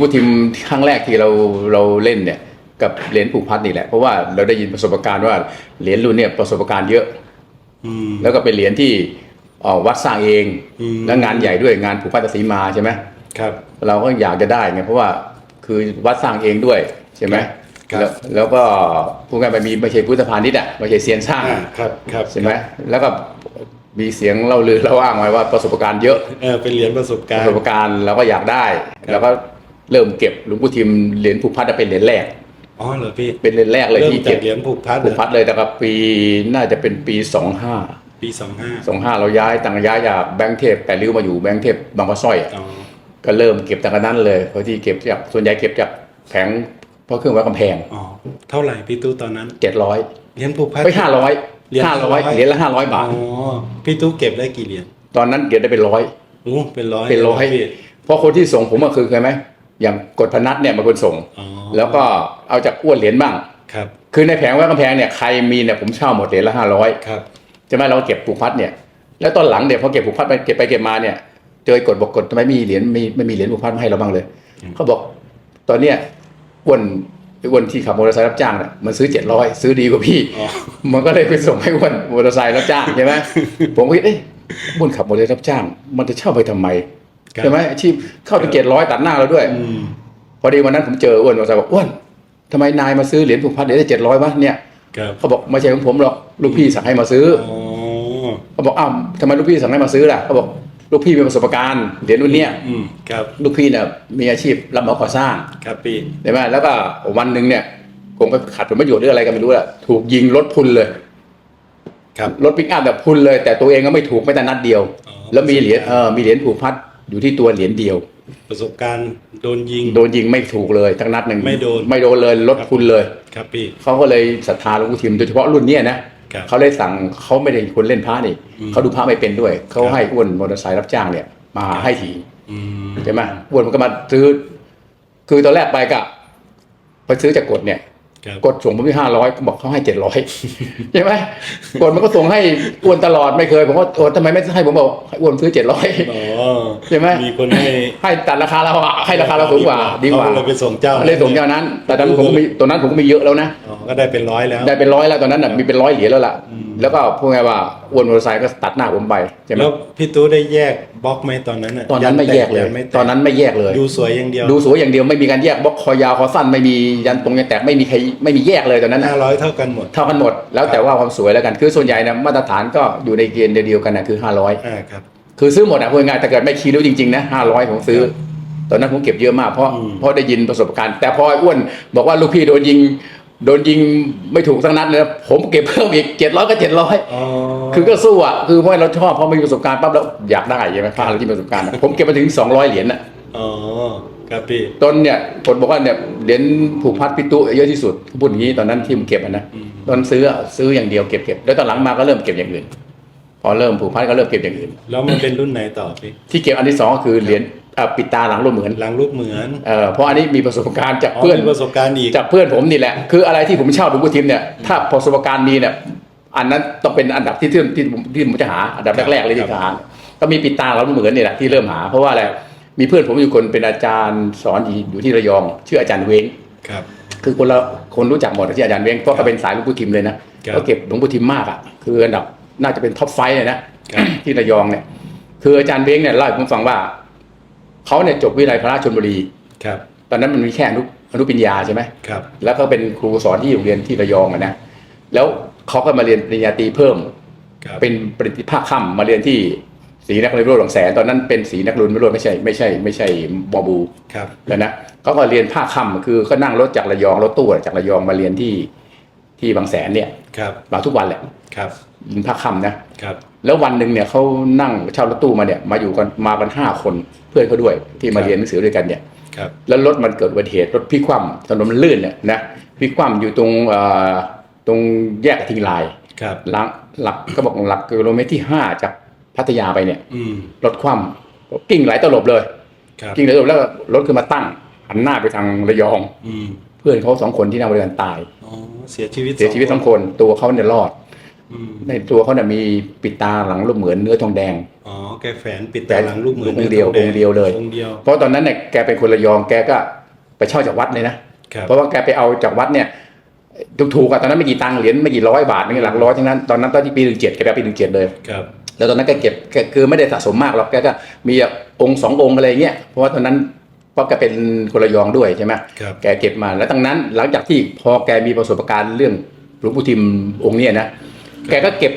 ผู้ทีมครั้งแรกที่เราเราเล่นเนี่ยกับเหรียญผูกพัดนี่แหละเพราะว่าเราได้ยินประสบการณ์ว่าเหรียญรุ่นเนี่ยประสบการณ์เยอะอืมแล้วก็เป็นเหรียญที่เอ่อวัดสร้างเองอืมและงานใหญ่ด้วยงานผูกพัดตะสีมาใช่ไหมครับ เราก็อยากจะได้ไงเพราะว่าคือวัดสร้างเองด้วยใช่ไหมครับแล้วแล้วก็พูดง่ายไปมีไม่ใช่พุทธพาณิชย์อะไม่ใช่เซียนสร้างอ่าครับครับใช่ไหมแล้วก็มีเสียงเล่าลือเล่าอ้างไว้ว่าประสบการณ์เยอะเออเป็นเหรียญประสบปการระณ์สบการณ์เราก็อยากได้ แล้วก็ เริ่มเก็บหลวงปู่ทิมเหรียญผูกพัดเป็นเหรียญแรก อ๋อเหรอพี่เป็นเหรียญแรกเลยเริ่มที่จาเก็กบเหรียญผูกพัดผูกพัดเลยแต่กับ ปีน่าจะเป็นปีสองห้าปีสองห้าสองห้าเราย้ายต่างย้ายจากแบงค์เทพแต่ริ้วมาอยู่แบงค์เทพบางกะสร้อยอะ อ๋อก็เริ่มเก็บจากอันนั้นเลยเพราะที่เก็บจากส่วนใหญ่เก็บจากแผงเพราะเครื่องวัดกำแพงอ๋อเท่าไหร่พี่ตู้ตอนนั้นเจ็ดร้อยเหรียญผูกพัด ไปห้าร้อยเหรียญห้าร้อย500 เหรียญละห้าร้อยบาท อ๋อพี่ตู้เก็บได้กี่เหรียญตอนนั้นเก็บได้เป็นร้อย โอ้เป็นร้อยเป็นร้อย พี่เพราะคนที่ส่งผมก็คือเคยไหม อย่างกดพนัทเนี่ยเป็นคนส่งอ๋อแล้วก็เอาจากอ้วนเหรียญบ้างครับคือในแผงวัดกำแพงเนี่ยใครมีเนี่ยผมเช่าหมดเหรียญละห้าร้อยครับใช่ไหมเราเก็บผูกพัดเนี่ยแล้วตอนหลังเนี่ยพอเก็บผูกพัดไปเก็บไปเก็บมาเนี่ยเจอกดบอกกดทำไมมีเหรียญไม่ไม่มีเหรียญผูกพัดมาให้เราบ้างเลยเขาบอกตอนเนี้ยอ้วนไอ้อ้วนที่ขับมอเตอร์ไซค์รับจ้างเนี่ยมันซื้อเจ็ดร้อยซื้อดีกว่าพี่อ๋อมันก็เลยไปส่งให้อ้วนมอเตอร์ไซค์รับจ้างใช่ไหมผมก็คิดเอ๊ะอ้วนขับมอเตอร์ไซค์รับจ้าง มันจะเช่าไปทำไมครับ ใช่ไหมอาชีพเข้าถึงเจ็ดร้อยตัดหน้าเราด้วยอืมพอดีวันนั้นผมเจออ้วนมอเตอร์ไซค์บอกอ้วนทำไมนายมาซื้อเหรียญผูกพัดเหรียญได้เจ็ดร้อยวะเนี่ยครับเขาบอกไม่ใช่ของผมหรอกลูกพี่สั่งให้มาซื้ออ๋อเขาบอกอ้าวทำไมลูกพี่สั่งให้มาซื้อล่ะเขาบอกลูกพี่มีประสบการณ์เหรียญรุ่นเนี้ยอืมครับลูกพี่เนี่ยมีอาชีพรับเหมาก่อสร้างครับพี่ใช่ไหมแล้วก็วันหนึ่งเนี่ยคงไปขัดผลประโยชน์หรืออะไรกันไม่รู้แหละถูกยิงรถพุนเลยครับรถปิกอัพแบบพุนเลย แต่ตัวเองก็ไม่ถูกไม่แต่นัดเดียวอ๋อแล้วมีเหรียญเออมีเหรียญผูกพัด อยู่ที่ตัวเหรียญเดียว ประสบการณ์โดนยิง โดนยิงไม่ถูกเลยทั้งนัดหนึ่งไม่โดนไม่โดนเลยรถพุนเลย ครับพี่เขาก็เลยศรัทธาหลวงปู่ทิมโดยเฉพาะรุ่นเนี้ยนะครับเขาเลยสั่งเขาไม่ได้คนเล่นพระนี่อืมเขาดูพระไม่เป็นด้วย เขาครับให้อ้วนมอเตอร์ไซค์รับจ้างเนี่ย มาให้ทีอืมใช่ไหมอ้วนมันก็มาซื้อ คือตอนแรกไปก็ไปซื้อจากกดเนี่ยครับกดส่งผมที่ห้าร้อยบอกเขาให้เจ็ดร้อยใช่ไหมกดมันก็ส่งให้อ้วนตลอดไม่เคยผมว่าโอ้ทำไมไม่ให้ผมบอกให้อ้วนซื้อเจ็ดร้อยอ๋อ ใช่ไหมมีคนให้ให้ตัดราคาเราอะให้ราคาเราสูงกว่าดีกว่าเขเลยไปส่งเจ้าเลยส่งเจ้านั้น แต่ตอนนั้นผมก็มีตอนนั้นผมก็มีเยอะแล้วนะอ๋อก็ได้เป็นร้อยแล้ว ได้เป็นร้อยแล้วตอนนั้นน่ะมีเป็นร้อยเหรียญแล้วล่ะอืมแล้วก็พูดง่ายว่าอ้วนมอเตอร์ไซค์ก็ตัดหน้าผมไปใช่ไหมแล้วพี่ตู้ได้แยกบล็อกไหมตอนนั้นน่ะตอนนั้นไม่แยกเลยงไม่แตอนนั้นไม่แยกเลย ดูสวยอย่างเดียว ดูสวยอย่างเดียวไม่มีการแยกบล็อกคอยาวคอสั้นไม่มียันตรงยันแตกไม่มีใครไม่มีแยกเลยตอนนั้นห้านะร้อยเท่ากันหมดเท่ากันหมด แล้วแต่ว่าความสวยแล้วกันคือส่วนใหญ่นะมาตรฐานก็อยู่ในเกณฑ์เดียวกันนะคือ500อ่าครับ คือซื้อหมดอะพูดง่ายๆแต่เกิดไม่คีรู้จริงๆนะ500ผมซื้อ ตอนนั้นผมเก็บเยอะมากเพราะอืมเพราะได้ยินประสบการณ์ แต่พอไอ้อ้วนบอกว่าลูกพี่โดนยิงโดนยิงไม่ถูกสักนัดเลยนะผมเก็บเพิ่มอีก700ก็700อ๋อคือก็สู้อะคือเพราะเราชอบเพราะมีประสบการณ์ปั๊บแล้วอยากได้ใช่ไหมพาเราที่มีประสบการณ์อะผมเก็บมาถึง200เหรียญน่ะอ๋อครับพี่ตนเนี่ยคนบอกว่าเนี่ยเหรียญผูกพัดพิตุเยอะที่สุดเขาพูดอย่างนี้ตอนนั้นที่ผมเก็บอะนะอืมตอนซื้ออะซื้ออย่างเดียวเก็บเก็บแล้วตอนหลังมาก็เริ่มเก็บอย่างอื่นพ อเริ่มผูกพัดก็เริ่มเก็บอย่างอื่น แล้วมันเป็นรุ่นไหนต่อพี่ ที่เก็บอันที่สองก็คือเหรียญอะปิดตาหลังรูปเหมือนหลังรูปเหมือนเออเพราะอันนี้มีประสบการณ์จากอ๋อเพื่อนมีประสบการณ์อีก จากเพื่อนผมนี่แหละ คืออะไรที่ผมเช่าดูกุทิมเนี่ยถ้าประสบการณ์มีเนี่ยอันนั้นต้องเป็นอันดับที่ที่ที่ผมที่ผมจะหาอันดับแรกๆเลยที่จะหาก็มีปิดตาหลังรูปเหมือนนี่แหละที่เริ่มหา เพราะว่าอะไรมีเพื่อนผมอยู่คนเป็นอาจารย์สอนอยู่ที่ระยอง ชื่ออาจารย์เวง ครับ คือคนละคนรู้จักหมดที่อาจารย์เวงเพราะเขาเป็นสายหลวงปู่ทิมเลยนะครับก็เก็บหลวงปู่ทิมมากอะคืออันดับ น่าจะเป็นท็อปไฟว์เลยนะครับที่ระยองเนี่ย คืออาจารย์เวงเนี่ยเล่าให้ผมฟังว่าเขาเนี่ยจบวิทยาลัยพระราชชนบุรีครับ ตอนนั้นมันมีแค่อนุอนุปริญญาใช่ไหมครับ แล้วก็เป็นครูสอนที่โรงเรียนที่ระยองอะนะแล้วเขาก็มาเรียนปริญญาตรีเพิ่มครับเป็นปริญญาภาคค่ำมาเรียนที่ศรีนครินทร์วิโรจน์หลวงแสนตอนนั้นเป็นศรีนครินทร์วิโรจน์ไม่ใช่ไม่ใช่ไม่ใช่บอบูครับแล้วนะเขาก็เรียนภาคค่ำคือเขานั่งรถจากระยองรถตู้จากระยองมาเรียนที่ที่บางแสนเนี่ยครับมาทุกวันแหละครับเรี ยนภาคค่ำนะครับ แล้ววันหนึ่งเนี่ยเขานั่งเช่ารถตู้มาเนี่ยมาอยู่กันมากันห้าคนเพื่อนเขาด้วยที่มาเรียนหนังสือด้วยกันเนี่ยครับแล้วรถมันเกิดอุบัติเหตุรถพลิกคว่ำถนนมันลื่นเนี่ยนะพลิกคว่ำอยู่ตรงเอ่อตรงแยกทิ้งลายครับหลังหลักก็บอกหลักกิโลเมตรที่ห้าจากพัทยาไปเนี่ยอืมรถคว่ำกิ้งไหลตลบเลยครับกิ้งไหลตลบแล้วรถขึ้นมาตั้งหันหน้าไปทางระยองอืมเพื่อนเขาสองคนที่นั่งบริการตายอ๋อเสียชีวิตเสียชีวิตทั้งคนตัวเขาเนี่ยรอดอืม ในตัวเขาเนี่ยมีปิดตาหลังรูปเหมือนเนื้อทองแดง อ๋อ แกแฝนปิดตาหลังรูปเหมือนองค์เดียวนื้องค์เดียวเลยองค์เดียวเพราะตอนนั้นเนี่ยแกเป็นคนระยองแกก็ไปเช่าจากวัดเลยนะครับเพราะว่าแกไปเอาจากวัดเนี่ยถูกๆอะตอนนั้นไม่กี่ตังค์เหรียญไม่กี่ร้อยบาทไม่กี่หลักร้อยทั้งนั้นตอนนั้นตอนที่ปีหนึ่งเจ็ดแกไปปีหนึ่งเจ็ดเลยครับแล้วตอนนั้นแกเก็บแกคือไม่ได้สะสมมากหรอกแกก็มีองค์สององค์อะไรเงี้ยเพราะว่าตอนนั้นเพราะแกเป็นคนระยองด้วยใช่ไหมครับแกเก็บมาแล้วตั้งนั้นหลังจากที่พอแกมีประสบการณ์เรื่องหลวงปู่ทิมองค์เนี้ยนะ แกก็เก็บ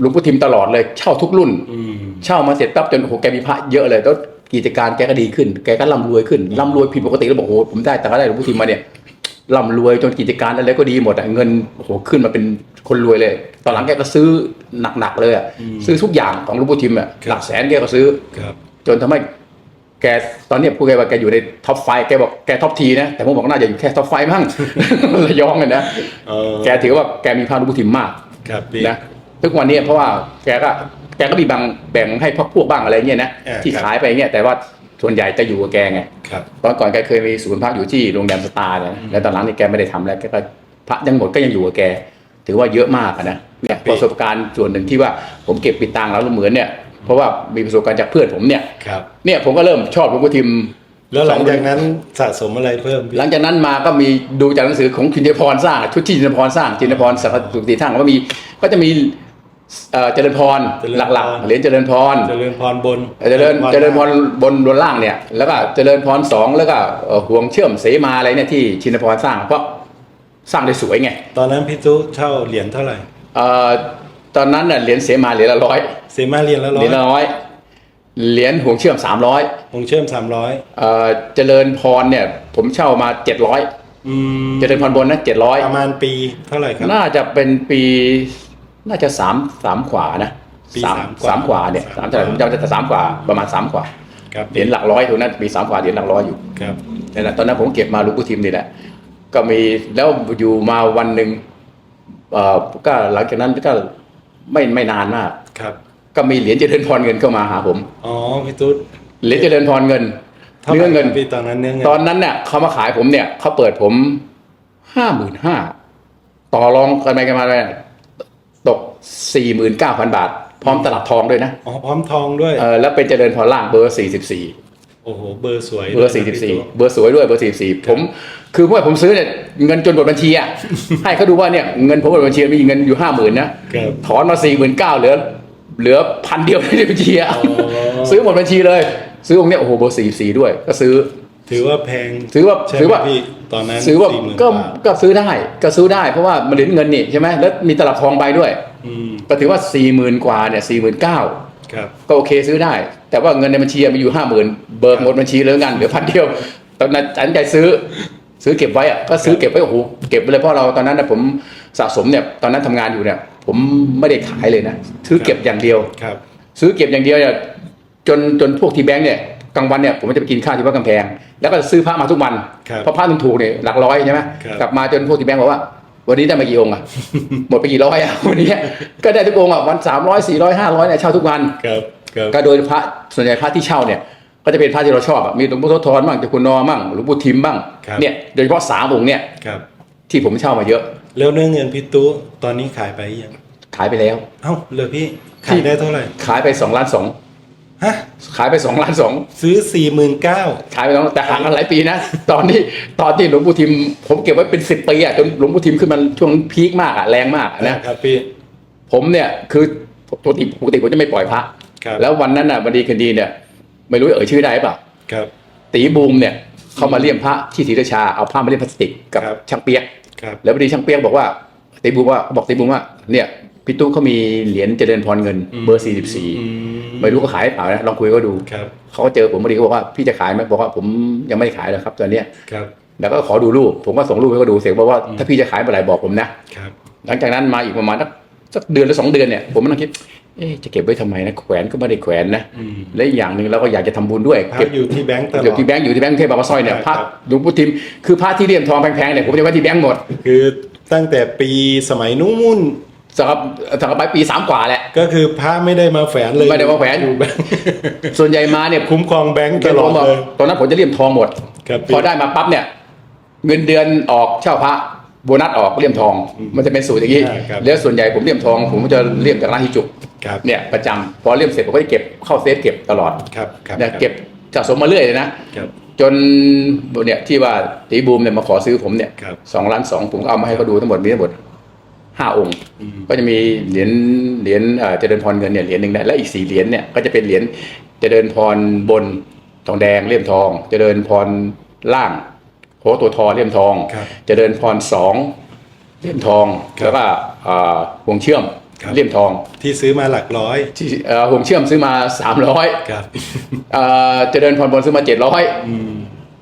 หลวงปู่ทิมตลอดเลย เช่าทุกรุ่นอืมเช่ามาเสร็จปั๊บจนโอ้โหแกมีพระเยอะเลยแล้วกิจการแกก็ดีขึ้น แกก็ร่ำรวยขึ้นร่ำรวยผิดปกติแล้วบอกโอ้โหผมได้แต่ก็ได้หลวงปู่ทิมมาเนี่ยร่ำรวยจนกิจการอะไรก็ดีหมดอะเงินโอ้โหขึ้นมาเป็นคนรวยเลย ตอนหลังแกก็ซื้อหนักๆเลยอะอืมซื้อทุกอย่างของหลวงปู่ทิมอะครับหลักแสนแกก็ซื้อครับจนทำให้แกตอนเนี้ยพูดแกว่าแกอยู่ในท็อปไฟแกบอกแกท็อปทีนะแต่ผมบอกน่าจะอยู่แค่ท็อปไฟมั้งระยองกันนะเออแกถือว่าแกมีพระหลวงปู่ทิมมาก ครับพี่นะทุกวันนี้เพราะว่าแกก็แกก็มีบางแบ่งให้พวกพวกบ้างอะไรเงี้ยนะอ่าที่ครับ ขายไปเงี้ยแต่ว่าส่วนใหญ่จะอยู่กับแกไงครับ ตอนก่อนแกเคยมีศูนย์พักอยู่ที่โรงแรมสตาร์นะแล้วตอนหลังนี่แกไม่ได้ทำแล้วแกก็พระยังหมดก็ยังอยู่กับแก ถือว่าเยอะมากอะนะเนี่ยประสบการณ์ส่วนหนึ่งที่ว่าผมเก็บปิดตังแล้วเหมือนเนี่ยเพราะว่ามีประสบการณ์จากเพื่อนผมเนี่ย ครับ เนี่ยผมก็เริ่มชอบหลวงพ่อทิม แล้วหลังจากนั้นสะสมอะไรเพิ่มพี่หลังจากนั้นมาก็มีดูจากหนังสือของชินพรสร้างชุดที่ชินพรสร้างชินพรสักสุติทั้งก็มีก็จะมีเอ่อเจริญพรหลักๆเหรียญเจริญพรเจริญพรบนเจริญเจริญพรบนบนล่างเนี่ยแล้วก็เจริญพรสองแล้วก็เอ่อห่วงเชื่อมเสมาอะไรเนี่ยที่ชินพรสร้างเพราะสร้างได้สวยไง ตอนนั้นพี่ตู้เช่าเหรียญเท่าไหร่เอ่อตอนนั้นน่ะเหรียญเสมาเหรียญละร้อยเซมาเหรียญละร้เหอรียยญละร้อย เหรียญห่วงเชื่อมสามร้อยองค์เชื่อมสามร้อยเอ่อเจริญพรเนี่ย ผมเช่ามาเจ็ดร้อยอืมเจริญพรบนนะเจ็ดร้อยประมาณปีเท่าไหร่ครับ น่าจะเป็นปีน่าจะสามสามขวานะปีสามสามกว่าสามขวาเนี่ยสาสามมเท่าไหร่ผมจำได้แต่สามขวาประมาณสามขวาครับเหรียญหลักร้อยถูกนั้นปีสามขวาเหรียญหลักร้อยอยู่ ครับนั่นแหละตอนนั้นผมเก็บมาลูกผู้ทีมนี่แหละ ก็มีแล้วอยู่มาวันหนึ่งเอ่อก็หลังจากนั้นก็ไม่ไม่นานมาก ครับ ก็มีเหรียญเจริญพรเงินเข้ามาหาผมอ๋อพี่ตู้เหรียญเจริญพรเงินเท่าไหร่เนื้อเงินพี่ตอนนั้นเนื้อเงินตอนนั้นเนี่ยเขามาขายผมเนี่ยเขาเปิดผมห้าหมื่นห้าต่อรองกันไปกันมาเลยตกสี่หมื่นเก้าพันบาท พร้อมตลับทองด้วยนะอ๋อพร้อมทองด้วยเออแล้วเป็นเจริญพรล่างเบอร์สี่สิบสี่โอ้โหเบอร์สวยเบอร์สี่สิบสี่เบอร์สวยด้วยเบอร์สี่สิบสี่ผมคือเมื่อผมซื้อเนี่ยเงินจนหมดบัญชีอะให้เขาดูว่าเนี่ยเงินผมหมดบัญชีมีเงินอยู่ห้าหมื่นนะครับถอนมาสี่หมื่นเก้าเหลือ เหลือพันเดียวในบัญชีอะอ๋อ ซื้อหมดบัญชีเลย ซื้อองค์เนี้ยโอ้โหเบอร์สี่สี่ด้วย ก็ซื้อ ถือว่าแพงถือว่าใช่ถือไหมว่า พี่ตอนนั้นซื้อว่า40,000ก็บาทก็ซื้อได้ก็ซื้อได้เพราะว่ามันเหรียญเงินนี่ใช่ไหมแล้วมีตลับทองใบด้วย อืมก็ถือว่าสี่หมื่นกว่าเนี่ยสี่หมื่นเก้าครับ ก็โอเคซื้อได้ แต่ว่าเงินในบัญชีมีอยู่ห้าหมื่นเบิกหมดบัญชีเลยงานเหลือพันเดียวตอนนั้นตัดสินใจซื้อ ซื้อเก็บไว้อะก็ซื้อเก็บไว้โอ้โหเก็บไปเลยเพราะเราตอนนั้นนะผม สะสมเนี่ยตอนนั้นทำงานอยู่เนี่ย ผมไม่ได้ขายเลยนะซื้อเก็บอย่างเดียวครับ ซื้อเก็บอย่างเดียวเนี่ยจนจนพวกทีแบงค์เนี่ยกลางวันเนี่ยผมจะไปกินข้าวที่วัดกำแพง แล้วก็ซื้อพระมาทุกวันครับเพราะพระถูกๆเนี่ยหลักร้อยใช่ไหมครับกลับมาจนพวกทีแบงค์บอกว่า วันนี้ได้มากี่องค์อะหมดไปกี่ร้อยอะวันนี้ก็ได้ทุกองค์อะวันสามร้อยสี่ร้อยห้าร้อยเนี่ยเช่าทุกวันครับครับก็โดยพระส่วนใหญ่พระที่เช่าเนี่ยก็จะเป็นพระที่เราชอบอะมีหลวงปู่โสธรบ้างเจ้าคุณนอบ้างหลวงปู่ทิมบ้างครับเนี่ยโดยเฉพาะสามองค์เนี่ยครับ ที่ผมเช่ามาเยอะ แล้วเนื้อเงินพี่ตู้ตอนนี้ขายไปยังขายไปแล้ว เอ้าเหลยพี่ขายได้เท่าไหร่ขายไปสองล้านสองฮะขายไปสองล้านสองซื้อสี่หมื่นเก้าขายไปแล้วแต่ห่างกันหลายปีนะ ตอนที่ตอนที่หลวงปู่ทิม ผมเก็บไว้เป็นสิบปีอะจนหลวงปู่ทิมขึ้นมาช่วงพีคมากอะแรงมากอะนะครับพี่ผมเนี่ยคือปกติปกติผมจะไม่ปล่อยพระครับแล้ววันนั้นน่ะวันดีคืนดีเนี่ย ไม่รู้เอ่ยชื่อได้เปล่าครับ ตีบูมเนี่ยเขามาเลี่ยมพระที่ศรีราชาเอาผ้ามาเลี่ยมพลาสติกกับครับช่างเปียกครับ แล้วพอดีช่างเปียกบอกว่าตีบูมว่าบอกตีบูมว่าเนี่ยพี่ตู้เขามีเหรียญเจริญพรเงินเบอร์อืม44 ไม่รู้เขาขายหรือเปล่านะลองคุยก็ดูครับเขาก็เจอผมพอดีเขาบอกว่าพี่จะขายไหมบอกว่าผมยังไม่ได้ขายเลยครับตอนเนี้ยครับแล้วก็ขอดูรูป ผมก็ส่งรูปให้เขาดูเสร็จบอกว่าถ้าพี่จะขายเมื่อไหร่บอกผมนะครับหลังจากนั้นมาอีกประมาณสักสักเดือนหรือสองเดือนเนี่ยผมมานั่งคิด เอ๊ะจะเก็บไว้ทำไมนะแขวนก็ไม่ได้แขวนนะอืมและอีกอย่างหนึ่งเราก็อยากจะทำบุญด้วยพัเก็กบอยู่ที่แบงก์ตลอเดี๋ยวดที่แบงค์อยู่ที่แบงค์เทพบางกระซอยเนี่ยครับพระหลวงปู่ทิมคือพระที่เลี่ยมทองแพงๆเนี่ยผมจะไว้ที่แบงค์หมด คือตั้งแต่ปีสมัยนู้นสำหรับสำหรับไปปีสามกว่าแหละก็คือพระไม่ได้มาแฝนเลยไม่ได้มาแขวนอยู่แบงก์ส่วนใหญ่มาเนี่ยคุ้มครองแบงก์ตลอดผมบกเลยตอนนั้นผมจะเลี่ยมทองหมดครับพอได้มาปั๊บเนี่ยเงินเดือนออกเช่าพระโบนัสออกเลี่ยมทองอืมมันจะเป็นสูตรอย่างนี้อ่าครับแล้วส่วนใหญ่ผมเลี่ยมทอง ผมก็จะเลี่ยมจากร้านฮิจุก ครับเนี่ยประจำพอเลี่ยมเสร็จผมก็จะเก็บเข้าเซฟเก็บตลอดครับครับเนี่ยเก็บสะสมมาเรื่อยเลยนะครับ จนเนี่ยที่ว่าตีบูมเนี่ยมาขอซื้อผมเนี่ยครับสองล้านสองผมก็เอามาให้เขาดูทั้งหมดมีทั้งหมดห้าองค์อืมก็จะมีเหรียญเหรียญเอ่อเจริญพรเงินเนี่ยเหรียญหนึ่งนะและอีกสี่เหรียญเนี่ยก็จะเป็นเหรียญเจริญพรบนทองแดงเลี่ยมทอง เจริญพรล่างโหตัวทอเลี่ยมทองครับเจริญพรสองเลี่ยมทองครับแล้วก็เอ่อห่วงเชื่อม ครับเลี่ยมทอง ที่ซื้อมาหลักร้อย ที่เอ่อห่วงเชื่อมซื้อมาสามร้อยครับเจริญพรบนซื้อมาเจ็ดร้อยอืม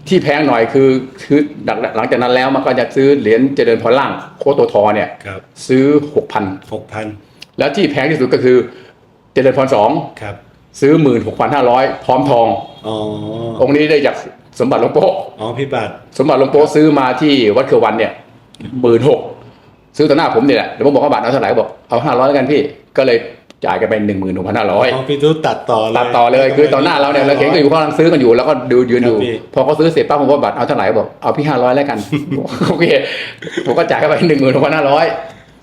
ที่แพงหน่อยคือคือหลังหลังจากนั้นแล้วมันก็จะซื้อเหรียญเจริญพรล่างโคตรตัวทอเนี่ยครับซื้อหกพันหกพันแล้วที่แพงที่สุดก็คือเจริญพรสองครับ ซื้อหมื่นหกพันห้าร้อยพร้อมทอง อ๋อ องค์นี้ได้จากสมบัติหลวงโป๊ะอ๋อ พี่บัตรสมบัติหลวงโป๊ะซื้อมาที่วัดเครือวันเนี่ยหมื่นหก ซื้อต่อหน้าผมเนี่ยแหละแล้วผมบอกว่าบาทเอาเท่าไหร่บอกเอาห้าร้อยแล้วกันพี่ก็เลยจ่ายกันไปหนึ่งหมื่นหกพันห้าร้อยอ๋อพี่ตู้ตัดต่อเลยตัดต่อเลยคือต่อหน้าเราเนี่ยเราเห็นก็อยู่กำลังซื้อกันอยู่แล้วก็ดูยืนอยู่ครับพี่พอเขาซื้อเสร็จปั๊บผมว่าบัตรเอาเท่าไหร่บอกเอาพี่ห้าร้อยแล้วกันโอเคผมก็จ่ายเข้าไปหนึ่งหมื่นหกพันห้าร้อย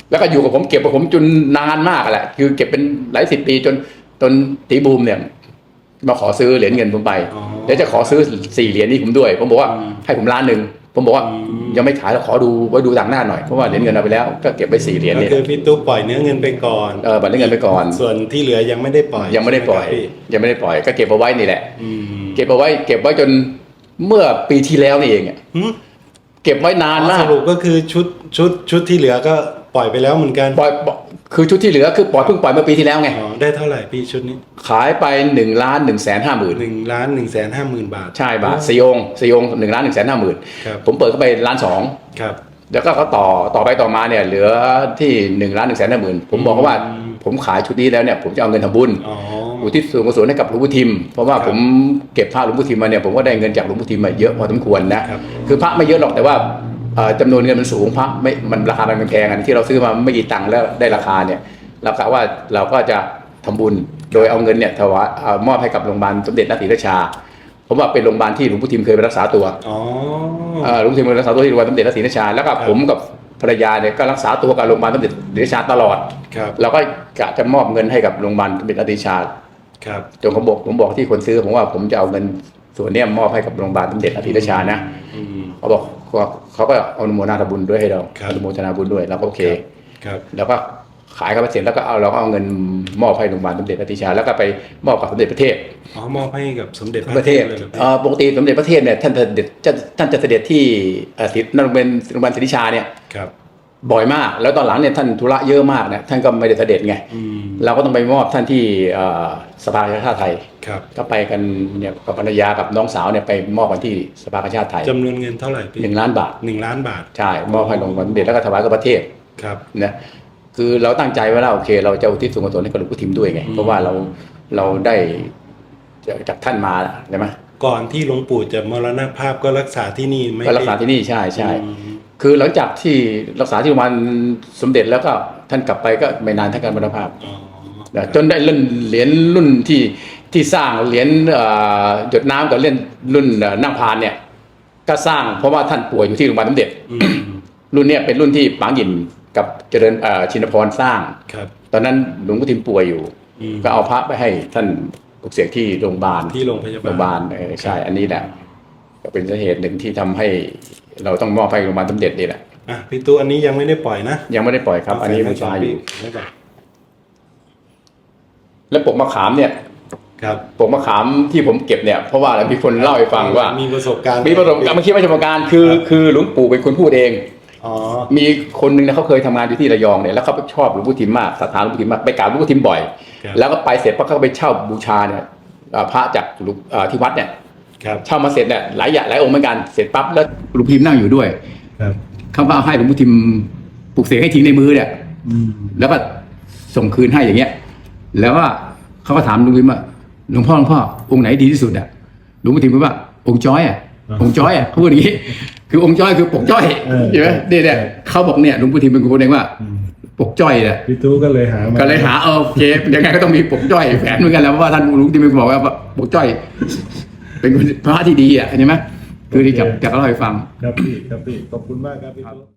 แล้วก็อยู่กับผมเก็บกับผมจนนานมากอะแหละคือเก็บเป็นหลายสิบปีจนจนตีบูมเนี่ยมาขอซื้อเหรียญเงินผมไปอ๋อเดี๋ยวจะขอซื้อสี่เหรียญนี้ผมด้วย ผมบอกว่าอืมให้ผมล้านหนึ่ง ผมบอกว่าอืมยังไม่ขายแล้วขอดูไว้ดูต่างหน้าหน่อยเพราะว่าเหรียญเงินเอาไปแล้วก็เก็บไปสี่เหรียญก็เนี่ยคือพี่ตู้ปล่อยเนื้อเงินไปก่อนเออบัตรเหรียญเงินไปก่อน ส่วนที่เหลือยังไม่ได้ปล่อยยังไม่ได้ปล่อย ใช่หมครับพี่ยังไม่ได้ปล่อยก็เก็บเอาไว้นี่แหละ อืมเก็บเอาไว้เก็บไว้จนเมื่อปีที่แล้วนี่เองอะหืมเก็บไว้นานมาสกรุปก็คือชุดชุดชุดที่เหลือก็ปล่อยไปแล้วเหมือนกัน ปล่อยปล่อย คือชุดที่เหลือคือปล่อยเพิ่งปล่อยเมื่อปีที่แล้วไง อ๋อได้เท่าไหร่พี่ชุดนี้ขายไปหนึ่งล้านหนึ่งแสนห้าหมื่นหนึ่งล้านหนึ่งแสนห้าหมื่นบาท ใช่บาทสี่องค์สี่องค์หนึ่งล้านหนึ่งแสนห้าหมื่นครับ ผมเปิดเข้าไปล้านสองครับ แล้วก็เขาต่อต่อไปต่อมาเนี่ยเหลือที่หนึ่งล้านหนึ่งแสนห้าหมื่นผมบอกเขาว่าอืม ผมขายชุดนี้แล้วเนี่ยผมจะเอาเงินทำบุญอ๋อ อุทิศส่วนกุศลให้กับหลวงพ่อทิม เพราะว่าครับผมเก็บพระหลวงพ่อทิมมาเนี่ยผมก็ได้เงินจากหลวงพ่อทิมมาเยอะพอสมควรนะครับ คือพระไม่เยอะหรอกแต่ว่าเอ่อ จำนวนเงินมันสูงพระไม่มันราคามันแพงอันที่เราซื้อมาไม่กี่ตังค์แล้วได้ราคาเนี่ยเรากะว่าเราก็จะทำบุญโดยเอาเงินเนี่ยถวายเอามอบให้กับโรงพยาบาลสมเด็จนศรีราชาผมว่าเป็นโรงพยาบาลที่หลวงพ่อทิมเคยไปรักษาตัวอ๋อเอ่อหลวงพ่อทิมเคยรักษาตัวที่โรงพยาบาลสมเด็จนศรีราชา แล้วก็ครับผมกับภรรยาเนี่ยก็รักษาตัวกับโรงพยาบาลสมเด็จนศรีราชาตลอดครับเราก็กะจะมอบเงินให้กับโรงพยาบาลสมเด็จนศรีราชาครับจนผมบอกผมบอกที่คนซื้อผมว่าผมจะเอาเงิน ส่วนเนี้ยมอบให้กับโรงพยาบาลสมเด็จอธิราชานะอืมเขาบอกเขาเขาก็เอาอนุโมทนาบุญด้วยให้เราครับอนุโมทนาบุญด้วยเราก็โอเคครับแล้วก็ขายเข้าไปเสร็จแล้วก็เอาเราก็เอาเงินมอบให้โรงพยาบาลสมเด็จอธิราชาแล้วก็ไปมอบกับสมเด็จพระเทพอ๋อมอบให้กับสมเด็จพระเทพเลยเหรอพี่เอ่อปกติสมเด็จพระเทพเนี่ยท่านจะเสด็จจะท่านจะเสด็จที่เอ่อศรีนรงเป็นโรงพยาบาลศรีราชาเนี่ยครั บบ่อยมาก แล้วตอนหลังเนี่ยท่านธุระเยอะมากเนี่ยท่านก็ไม่ได้เสด็จไงอืมเราก็ต้องไปมอบท่านที่เอ่อสภากาชาติไทยครับก็ไปกันเนี่ยกับภรรยากับน้องสาวเนี่ยไปมอบกันที่สภากาชาติไทยจำนวนเงินเท่าไหร่พี่หนึ่งล้านบาทหนึ่งล้านบาทใช่มอบให้หลวงพ่อสมเด็จแล้วก็ถวายกับประเทศครับนะคือเราตั้งใจไว้แล้วโอเค เราจะอุทิศส่วนกุศลให้กับหลวงพ่อทิมด้วยไงอืมเพราะว่าเราเราได้จากท่านมาใช่ไหมก่อนที่หลวงปู่จะมรณภาพก็รักษาที่นี่ไหมก็รักษาที่นี่ใช่ใช่อืม คือหลังจากที่รักษาที่โรงพยาบาลสมเด็จแล้วก็ท่านกลับไปก็ไม่นานท่านก็มรณภาพอ๋อนะจนได้รุ่นเหรียญรุ่นที่ที่สร้างเหรียญเอ่อหยดน้ำกับเล่นรุ่นเอ่อนั่งพานเนี่ย ก็สร้างเพราะว่าท่านป่วยอยู่ที่โรงพยาบาลสมเด็จอืมรุ่นเนี้ยเป็นรุ่นที่ปางหยินกับเจริญเอ่อชินพรสร้างครับตอนนั้นหลวงพ่อทิมป่วยอยู่อืมก็เอาพระไปให้ท่านปลุกเสกที่โรงพยาบาลที่โรงพยาบาลโรงพยาบาลเออใช่ อันนี้แหละก็เป็นสาเหตุหนึ่งที่ทำให้ เราต้องมอบให้โรงพยาบาลสมเด็จนี่แหละอะพี่ตู้อันนี้ยังไม่ได้ปล่อยนะยังไม่ได้ปล่อยครับ อันนี้บูชาอยู่ไม่ปล่อยแล้วปกมะขามเนี่ยครับปกมะขามที่ผมเก็บเนี่ยเพราะว่าอะไรมีคนเล่าให้ฟังว่ามีประสบการณ์มีประสบการณ์เมื่อกี้ไม่ใช่ประสบการณ์คือครับคือหลวงปู่เป็นคนพูดเองอ๋อมีคนหนึ่งเนี่ยเขาเคยทำงานอยู่ที่ระยองเนี่ยแล้วเขาชอบหลวงปู่ทิมมากศรัทธาหลวงปู่ทิมมากไปกราบหลวงปู่ทิมบ่อยครับแล้วก็ไปเสร็จปั๊บเขาก็ไปเช่าบูชาเนี่ยเอ่อพระจากหลวงเอ่อที่วัดเนี่ย ครับเช่ามาเสร็จเนี่ยหลายอย่างหลายองค์เหมือนกันเสร็จปั๊บแล้วหลวงพ่อทิมนั่งอยู่ด้วยครับเขาก็เอาให้หลวงพ่อทิมปลุกเสกให้ทิ้งในมือเนี่ยอืมแล้วก็ส่งคืนให้อย่างเงี้ย แล้วว่าเขาก็ถามหลวงพ่อทิมว่าหลวงพ่อหลวงพ่อองค์ไหนดีที่สุดอะหลวงพ่อทิมบอกว่าองค์จ้อยอะองค์จ้อยอะเขาพูดอย่างงี้ คือองค์จ้อยคือปกจ้อยเออ ใช่ไหมเนี่ยเนี่ยเขาบอกเนี่ยหลวงพ่อทิมเป็นคนพูดเองว่า ปกจ้อยเนี่ย พี่ตู้ก็เลยหามา ก็เลยหาเอาโอเคยังไงก็ต้องมีปกจ้อยแฝงเหมือนกันแล้วเพราะว่าท่านหลวงพ่อทิมเป็นคนบอกว่าปกจ้อย เป็นพระที่ดีอะใช่ไหมคือที่จะจะเล่าให้ฟัง ครับพี่ครับพี่ขอบคุณมากครับพี่ตู้